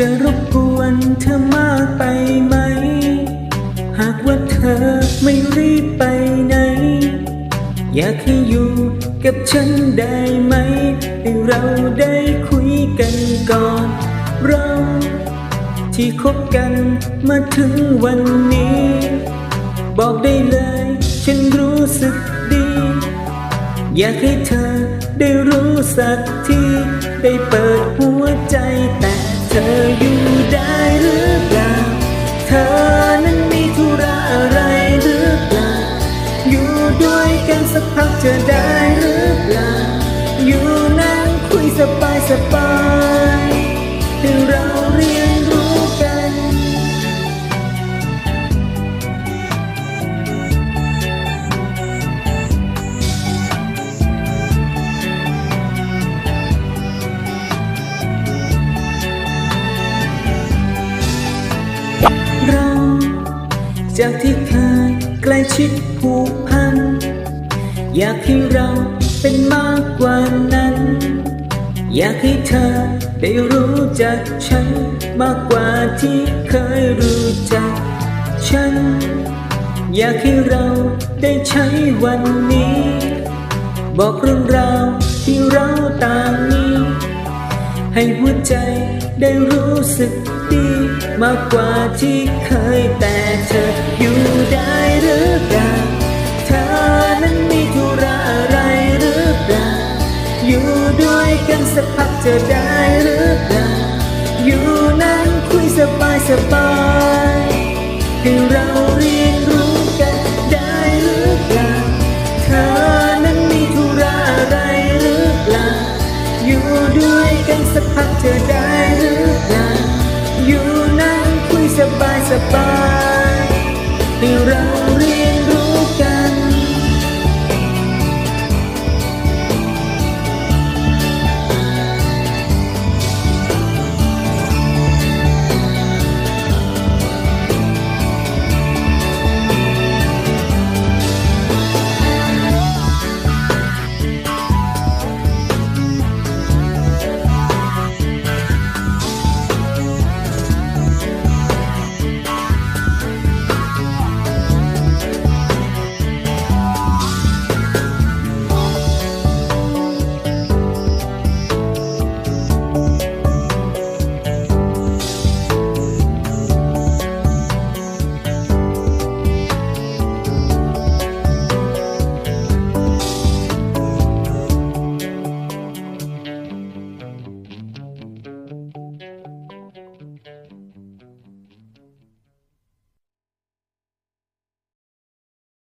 จะรบกวนเธอมากไปไหม หากว่าเธอไม่รีบไปไหน อยากให้อยู่กับฉันได้ไหม ให้เราได้คุยกันก่อน เราที่คบกันมาถึงวันนี้ บอกได้เลย ฉันรู้สึกดี อยากให้เธอได้รู้สักทีได้เปิด สบายสบายให้เราเรียนรู้กัน เราจากที่เคยใกล้ชิดผูกพัน อยากให้เราเป็นมากกว่านั้น อยากให้เธอได้รู้จักฉันมากกว่าที่เคยรู้จักฉัน อยากให้เราได้ใช้วันนี้ บอกเรื่องราวที่เราต่างมีให้หัวใจได้รู้สึกดี มากกว่าที่เคยแต่ ด้วยกันสักพักจะได้หรือเปล่าอยู่นั่งคุยสบายสบายให้เราเรียนรู้กันได้หรือเปล่าเธอนั้นมีธุระอะไรหรือเปล่าอยู่ด้วยกันสักพักจะได้หรือเปล่าอยู่นั่งคุยสบายสบายให้เรา